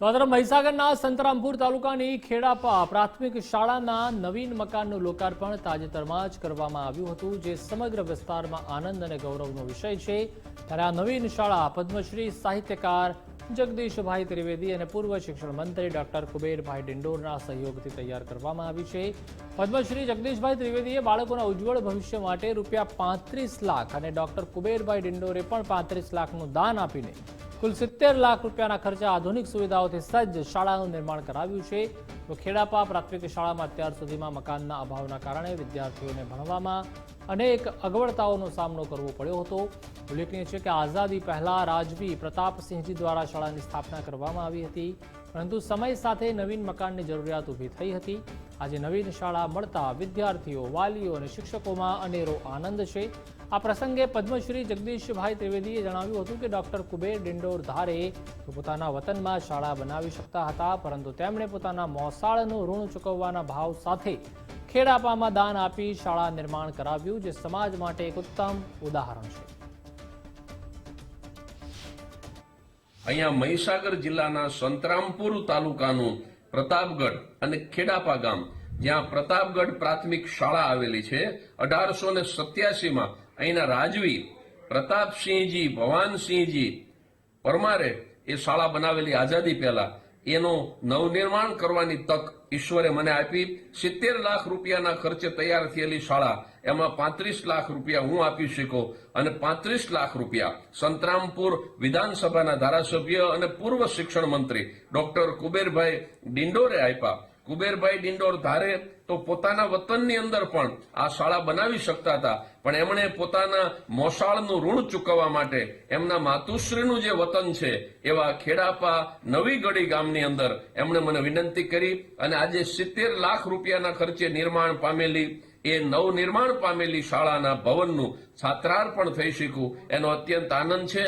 તો તરફ મહીસાગરના સંતરામપુર તાલુકાની ખેડાપા પ્રાથમિક શાળાના નવીન મકાનનું લોકાર્પણ તાજેતરમાં જ કરવામાં આવ્યું હતું, જે સમગ્ર વિસ્તારમાં આનંદ અને ગૌરવનો વિષય છે. ત્યારે આ નવીન શાળા પદ્મશ્રી સાહિત્યકાર જગદીશભાઈ ત્રિવેદી અને પૂર્વ શિક્ષણ મંત્રી ડોક્ટર કુબેરભાઈ ડિંડોરના સહયોગથી તૈયાર કરવામાં આવી છે. પદ્મશ્રી જગદીશભાઈ ત્રિવેદીએ બાળકોના ઉજ્જવળ ભવિષ્ય માટે રૂપિયા પાંત્રીસ લાખ અને ડોક્ટર કુબેરભાઈ ડિંડોરે પણ પાંત્રીસ લાખનું દાન આપીને કુલ સિત્તેર લાખ રૂપિયાના ખર્ચે આધુનિક સુવિધાઓથી સજ્જ શાળાનું નિર્માણ કરાવ્યું છે. તો ખેડાપા પ્રાથમિક શાળામાં અત્યાર સુધીમાં મકાનના અભાવના કારણે વિદ્યાર્થીઓને ભણવામાં અનેક અગવડતાઓનો સામનો કરવો પડ્યો હતો. ઉલ્લેખનીય છે કે આઝાદી પહેલાં રાજવી પ્રતાપસિંહજી દ્વારા શાળાની સ્થાપના કરવામાં આવી હતી. પરંતુ સમય સાથે નવીન મકાનની જરૂરિયાત ઊભી થઈ હતી. આજે નવીન શાળા મળતા વિદ્યાર્થીઓ, વાલીઓ અને શિક્ષકોમાં અનેરો આનંદ છે. આ પ્રસંગે પદ્મશ્રી જગદીશભાઈ ત્રિવેદીએ જણાવ્યું હતું કે ડોક્ટર કુબેર ડિંડોર ધારે પોતાના વતનમાં શાળા બનાવી શકતા હતા, પરંતુ તેમણે પોતાના મોસાળનું ઋણ ચૂકવવાના ભાવ સાથે ખેડાપામાં દાન આપી શાળા નિર્માણ કરાવ્યું, જે સમાજ માટે એક ઉત્તમ ઉદાહરણ છે. અહીંયા મહીસાગર જિલ્લાના સંતરામપુર તાલુકાનું પ્રતાપગઢ અને ખેડાપા ગામ, જ્યાં પ્રતાપગઢ પ્રાથમિક શાળા આવેલી છે. અઢારસો ને સત્યાસીમાં અહીંના રાજવી પ્રતાપસિંહજી, ભવાનસિંહજી પરમારે એ શાળા બનાવેલી આઝાદી પહેલા એનું નવનિર્માણ કરવાની તક ઈશ્વરે મને આપી. સિત્તેર લાખ રૂપિયાના ખર્ચે તૈયાર થયેલી શાળા, એમાં પાંત્રીસ લાખ રૂપિયા હું આપી શકું અને પાંત્રીસ લાખ રૂપિયા સંતરામપુર વિધાનસભાના ધારાસભ્ય અને પૂર્વ શિક્ષણ મંત્રી ડોક્ટર કુબેરભાઈ ડિંડોરે આપ્યા. કુબેરભાઈ ડિંડોર ધારે તો પોતાના વતનની અંદર પણ આ શાળા બનાવી શકતા હતા. પણ એમણે પોતાના મોસાળનું ઋણ ચૂકવવા માટે એમના માતુશ્રીનું જે વતન છે, એવા ખેડાપા નવી ગળી ગામની અંદર એમણે મને વિનંતી કરી અને આજે સિત્તેર લાખ રૂપિયાના ખર્ચે નિર્માણ પામેલી, એ નવનિર્માણ પામેલી શાળાના ભવનનું છાત્રાર્પણ થઈ શક્યું એનો અત્યંત આનંદ છે.